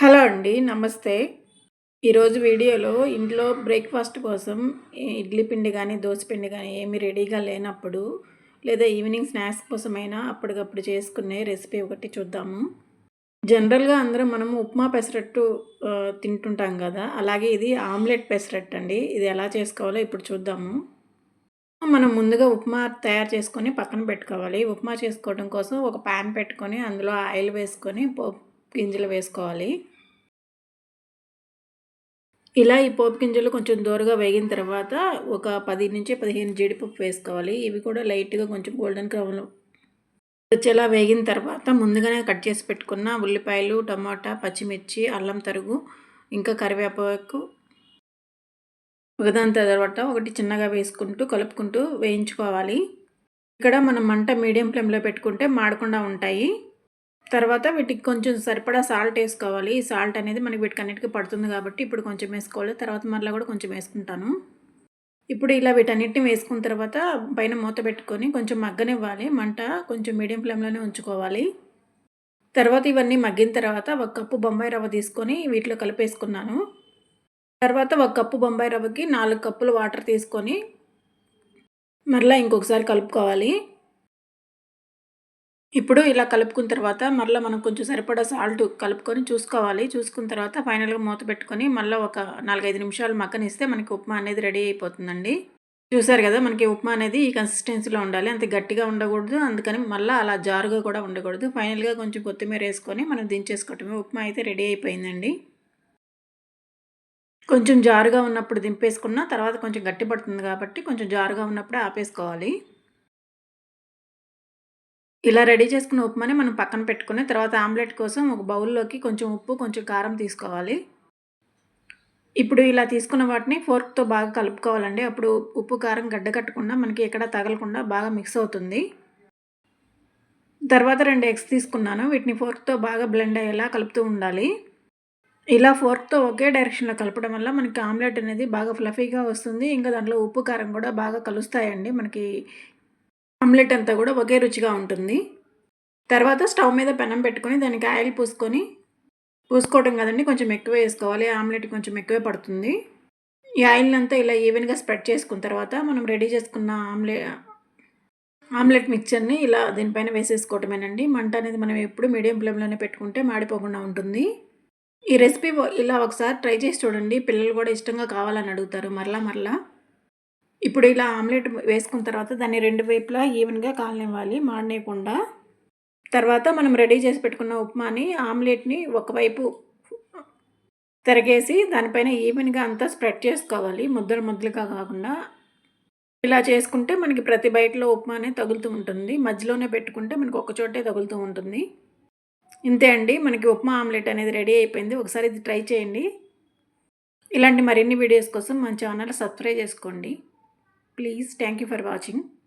Hello అండి నమస్తే. ఈరోజు వీడియోలో ఇంట్లో బ్రేక్ఫాస్ట్ కోసం ఇడ్లీ పిండి కానీ దోశ పిండి కానీ ఏమి రెడీగా లేనప్పుడు లేదా ఈవినింగ్ స్నాక్స్ కోసమైనా అప్పటికప్పుడు చేసుకునే రెసిపీ ఒకటి చూద్దాము. జనరల్గా అందరం మనము ఉప్మా పెసరట్టు తింటుంటాం కదా అలాగే ఇది ఆమ్లెట్ పెసరట్టు అండి ఇది ఎలా చేసుకోవాలో ఇప్పుడు చూద్దాము. మనం ముందుగా ఉప్మా తయారు చేసుకొని పక్కన పెట్టుకోవాలి. ఉప్మా చేసుకోవడం కోసం ఒక ప్యాన్ పెట్టుకొని అందులో ఆయిల్ వేసుకొని గింజలు వేసుకోవాలి. ఇలా ఈ పోపు గింజలు కొంచెం దూరగా వేగిన తర్వాత ఒక పది నుంచి పదిహేను జీడిపప్పు వేసుకోవాలి. ఇవి కూడా లైట్గా కొంచెం గోల్డెన్ క్రౌన్ వచ్చేలా వేగిన తర్వాత ముందుగానే కట్ చేసి పెట్టుకున్న ఉల్లిపాయలు టమాటా పచ్చిమిర్చి అల్లం తరుగు ఇంకా కరివేపాకు ఒకదాని తర్వాత ఒకటి చిన్నగా వేసుకుంటూ కలుపుకుంటూ వేయించుకోవాలి. ఇక్కడ మనం మంట మీడియం ఫ్లేమ్లో పెట్టుకుంటే మాడకుండా ఉంటాయి. తర్వాత వీటికి కొంచెం సరిపడా సాల్ట్ వేసుకోవాలి. ఈ సాల్ట్ అనేది మనకి వీటికన్నిటికీ పడుతుంది కాబట్టి ఇప్పుడు కొంచెం వేసుకోవాలి. తర్వాత మరలా కూడా కొంచెం వేసుకుంటాను. ఇప్పుడు ఇలా వీటన్నిటిని వేసుకున్న తర్వాత పైన మూత పెట్టుకొని కొంచెం మగ్గనివ్వాలి. మంట కొంచెం మీడియం ఫ్లేమ్లోనే ఉంచుకోవాలి. తర్వాత ఇవన్నీ మగ్గిన తర్వాత ఒక కప్పు బొంబాయి రవ్వ తీసుకొని వీటిలో కలిపేసుకున్నాను. తర్వాత ఒక కప్పు బొంబాయి రవ్వకి నాలుగు కప్పులు వాటర్ తీసుకొని మరలా ఇంకొకసారి కలుపుకోవాలి. ఇప్పుడు ఇలా కలుపుకున్న తర్వాత మళ్ళీ మనం కొంచెం సరిపడా సాల్ట్ కలుపుకొని చూసుకోవాలి. చూసుకున్న తర్వాత ఫైనల్గా మూత పెట్టుకొని మళ్ళీ ఒక నాలుగైదు నిమిషాలు మక్కనిస్తే మనకి ఉప్మా అనేది రెడీ అయిపోతుందండి. చూసారు కదా మనకి ఉప్మా అనేది ఈ కన్సిస్టెన్సీలో ఉండాలి. అంత గట్టిగా ఉండకూడదు. అందుకని మళ్ళీ అలా జారుగా కూడా ఉండకూడదు. ఫైనల్గా కొంచెం కొత్తిమీర వేసుకొని మనం దించేసుకోవటమే. ఉప్మా అయితే రెడీ అయిపోయిందండి. కొంచెం జారుగా ఉన్నప్పుడు దింపేసుకున్న తర్వాత కొంచెం గట్టి పడుతుంది కాబట్టి కొంచెం జారుగా ఉన్నప్పుడే ఆపేసుకోవాలి. ఇలా రెడీ చేసుకున్న ఉప్మాని మనం పక్కన పెట్టుకుని తర్వాత ఆమ్లెట్ కోసం ఒక బౌల్లోకి కొంచెం ఉప్పు కొంచెం కారం తీసుకోవాలి. ఇప్పుడు ఇలా తీసుకున్న వాటిని ఫోర్క్తో బాగా కలుపుకోవాలండి. అప్పుడు ఉప్పు కారం గడ్డ కట్టకుండా మనకి ఎక్కడ తగలకుండా బాగా మిక్స్ అవుతుంది. తర్వాత రెండు ఎగ్స్ తీసుకున్నాను. వీటిని ఫోర్క్తో బాగా బ్లెండ్ అయ్యేలా కలుపుతూ ఉండాలి. ఇలా ఫోర్క్తో ఒకే డైరెక్షన్లో కలపడం వల్ల మనకి ఆమ్లెట్ అనేది బాగా ఫ్లఫీగా వస్తుంది. ఇంకా దాంట్లో ఉప్పు కారం కూడా బాగా కలుస్తాయండి. మనకి ఆమ్లెట్ అంతా కూడా ఒకే రుచిగా ఉంటుంది. తర్వాత స్టవ్ మీద పెనం పెట్టుకొని దానికి ఆయిల్ పూసుకొని పూసుకోవటం కదండి కొంచెం ఎక్కువ వేసుకోవాలి. ఆమ్లెట్ కొంచెం ఎక్కువే పడుతుంది. ఈ ఆయిల్ అంతా ఇలా ఈవెన్గా స్ప్రెడ్ చేసుకున్న తర్వాత మనం రెడీ చేసుకున్న ఆమ్లెట్ ఆమ్లెట్ మిక్చర్ని ఇలా దీనిపైన వేసేసుకోవటమేనండి. మంట అనేది మనం ఎప్పుడు మీడియం ఫ్లేమ్లోనే పెట్టుకుంటే మాడిపోకుండా ఉంటుంది. ఈ రెసిపీ ఇలా ఒకసారి ట్రై చేసి చూడండి. పిల్లలు కూడా ఇష్టంగా కావాలని అడుగుతారు. మరలా మరలా. ఇప్పుడు ఇలా ఆమ్లెట్ వేసుకున్న తర్వాత దాన్ని రెండు వైపులా ఈవెన్గా కాలనివ్వాలి మాడనేయకుండా. తర్వాత మనం రెడీ చేసి పెట్టుకున్న ఉప్మాని ఆమ్లెట్ని ఒకవైపు తిరగేసి దానిపైన ఈవెన్గా అంతా స్ప్రెడ్ చేసుకోవాలి ముద్దలు ముద్దలుగా కాకుండా. ఇలా చేసుకుంటే మనకి ప్రతి బయటలో ఉప్మానే తగులుతూ ఉంటుంది. మధ్యలోనే పెట్టుకుంటే మనకి ఒక చోటే తగులుతూ ఉంటుంది. ఇంతే అండి. మనకి ఉప్మా ఆమ్లెట్ అనేది రెడీ అయిపోయింది. ఒకసారి ఇది ట్రై చేయండి. ఇలాంటి మరిన్ని వీడియోస్ కోసం మన ఛానల్ సబ్స్క్రైబ్ చేసుకోండి. Please, thank you for watching.